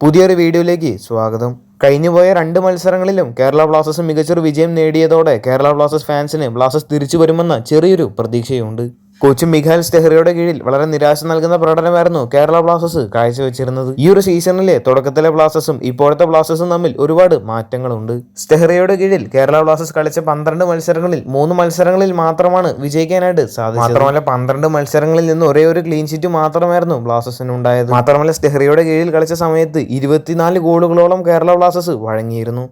പുതിയൊരു വീഡിയോയിലേക്ക് സ്വാഗതം. കഴിഞ്ഞുപോയ രണ്ട് മത്സരങ്ങളിലും കേരള ബ്ലാസ്റ്റേഴ്സ് മികച്ചൊരു വിജയം നേടിയതോടെ കേരള ബ്ലാസ്റ്റേഴ്സ് ഫാൻസിന് ബ്ലാസ്റ്റേഴ്സ് തിരിച്ചു വരുമെന്ന ചെറിയൊരു പ്രതീക്ഷയുണ്ട്. കോച്ച് മിഖാൽ സ്റ്റെഹറിയുടെ കീഴിൽ വളരെ നിരാശ നൽകുന്ന പ്രകടനമായിരുന്നു കേരള ബ്ലാസ്റ്റേഴ്സ് കാഴ്ചവെച്ചിരുന്നത്. ഈ ഒരു സീസണിലെ തുടക്കത്തിലെ ബ്ലാസ്റ്റേഴ്സും ഇപ്പോഴത്തെ ബ്ലാസ്റ്റേഴ്സും തമ്മിൽ ഒരുപാട് മാറ്റങ്ങളുണ്ട്. സ്റ്റെഹറിയുടെ കീഴിൽ കേരള ബ്ലാസ്റ്റേഴ്സ് കളിച്ച പന്ത്രണ്ട് മത്സരങ്ങളിൽ മൂന്ന് മത്സരങ്ങളിൽ മാത്രമാണ് വിജയിക്കാനായിട്ട് സാധിച്ചത്. മാത്രമല്ല പന്ത്രണ്ട് മത്സരങ്ങളിൽ നിന്ന് ഒരേ ഒരു ക്ലീൻ ഷീറ്റ് മാത്രമായിരുന്നു ബ്ലാസ്റ്റേഴ്സിന് ഉണ്ടായത്. മാത്രമല്ല സ്റ്റെഹറിയുടെ കീഴിൽ കളിച്ച സമയത്ത് ഇരുപത്തിനാല് ഗോളുകളോളം കേരള ബ്ലാസ്റ്റേഴ്സ് വഴങ്ങിയിരുന്നു.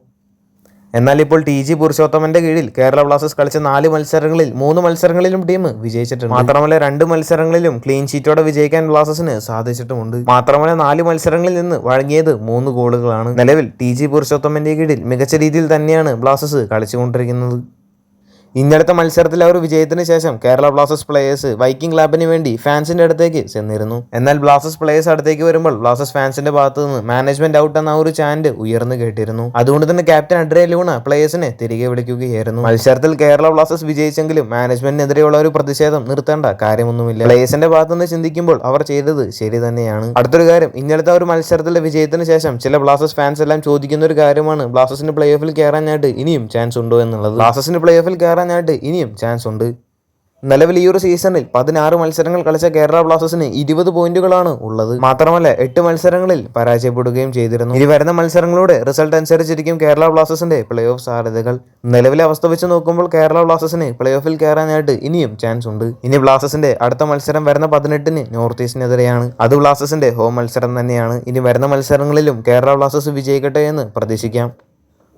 എന്നാൽ ഇപ്പോൾ ടി ജി പുരുഷോത്തമന്റെ കീഴിൽ കേരള ബ്ലാസ്റ്റേഴ്സ് കളിച്ച നാല് മത്സരങ്ങളിൽ മൂന്ന് മത്സരങ്ങളിലും ടീം വിജയിച്ചിട്ടുണ്ട്. മാത്രമല്ല രണ്ട് മത്സരങ്ങളിലും ക്ലീൻ ഷീറ്റോടെ വിജയിക്കാൻ ബ്ലാസ്റ്റേഴ്സിന് സാധിച്ചിട്ടുമുണ്ട്. മാത്രമല്ല നാല് മത്സരങ്ങളിൽ നിന്ന് വഴങ്ങിയത് മൂന്ന് ഗോളുകളാണ്. നിലവിൽ ടി ജി പുരുഷോത്തമന്റെ കീഴിൽ മികച്ച രീതിയിൽ തന്നെയാണ് ബ്ലാസ്റ്റേഴ്സ് കളിച്ചുകൊണ്ടിരിക്കുന്നത്. ഇന്നലത്തെ മത്സരത്തിൽ അവർ വിജയത്തിന് ശേഷം കേരള ബ്ലാസ്റ്റേഴ്സ് പ്ലേയേഴ്സ് വൈക്കിംഗ് ക്ലബിന് വേണ്ടി ഫാൻസിന്റെ അടുത്തേക്ക് ചെന്നിരുന്നു. എന്നാൽ ബ്ലാസ്റ്റേഴ്സ് പ്ലേയേഴ്സ് അടുത്തേക്ക് വരുമ്പോൾ ബ്ലാസ്റ്റേഴ്സ് ഫാൻസിന്റെ ഭാഗത്ത് നിന്ന് മാനേജ്മെന്റ് ഔട്ട് എന്ന ഒരു ചാൻഡ് ഉയർന്നു കേട്ടിരുന്നു. അതുകൊണ്ട് തന്നെ ക്യാപ്റ്റൻ അഡ്രേ ലൂണ പ്ലേയേഴ്സിനെ തിരികെ വിളിക്കുകയായിരുന്നു. മത്സരത്തിൽ കേരള ബ്ലാസ്റ്റേഴ്സ് വിജയിച്ചെങ്കിലും മാനേജ്മെന്റിനെതിരെയുള്ള ഒരു പ്രതിഷേധം നിർത്തേണ്ട കാര്യമൊന്നുമില്ല. പ്ലേയേഴ്സിന്റെ ഭാഗത്ത് നിന്ന് ചിന്തിക്കുമ്പോൾ അവർ ചെയ്തത് ശരി തന്നെയാണ്. അടുത്തൊരു കാര്യം ഇന്നലത്തെ ഒരു മത്സരത്തിലെ വിജയത്തിന് ശേഷം ചില ബ്ലാസ്റ്റേഴ്സ് ഫാൻസ് എല്ലാം ചോദിക്കുന്ന ഒരു കാര്യമാണ് ബ്ലാസ്റ്റേഴ്സിന് പ്ലേ ഓഫിൽ കയറാനായിട്ട് ഇനിയും ചാൻസ് ഉണ്ടോ എന്നുള്ളത്. ബ്ലാസ്റ്റേഴ്സിന് പ്ലേ ഓഫിൽ കയറാനായിട്ട് ഇനിയും ചാൻസ് ഉണ്ട്. നിലവിൽ ഈ ഒരു സീസണിൽ പതിനാറ് മത്സരങ്ങൾ കളിച്ച കേരള ബ്ലാസ്റ്റേഴ്സിന് ഇരുപത് പോയിന്റുകളാണ് ഉള്ളത്. മാത്രമല്ല എട്ട് മത്സരങ്ങളിൽ പരാജയപ്പെടുകയും ചെയ്തിരുന്നു. ഇനി വരുന്ന മത്സരങ്ങളുടെ റിസൾട്ട് അനുസരിച്ചിരിക്കും കേരള ബ്ലാസ്റ്റേഴ്സിന്റെ പ്ലേ ഓഫ് സാധ്യതകൾ. നിലവിലെ അവസ്ഥ വെച്ച് നോക്കുമ്പോൾ കേരള ബ്ലാസ്റ്റേഴ്സിന് പ്ലേ ഓഫിൽ കയറാനായിട്ട് ഇനിയും ചാൻസ് ഉണ്ട്. ഇനി ബ്ലാസ്റ്റേഴ്സിന്റെ അടുത്ത മത്സരം വരുന്ന പതിനെട്ടിന് നോർത്ത് ഈസ്റ്റിനെതിരെയാണ്. അത് ബ്ലാസ്റ്റേഴ്സിന്റെ ഹോം മത്സരം തന്നെയാണ്. ഇനി വരുന്ന മത്സരങ്ങളിലും കേരള ബ്ലാസ്റ്റേഴ്സ് വിജയിക്കട്ടെ എന്ന് പ്രതീക്ഷിക്കാം.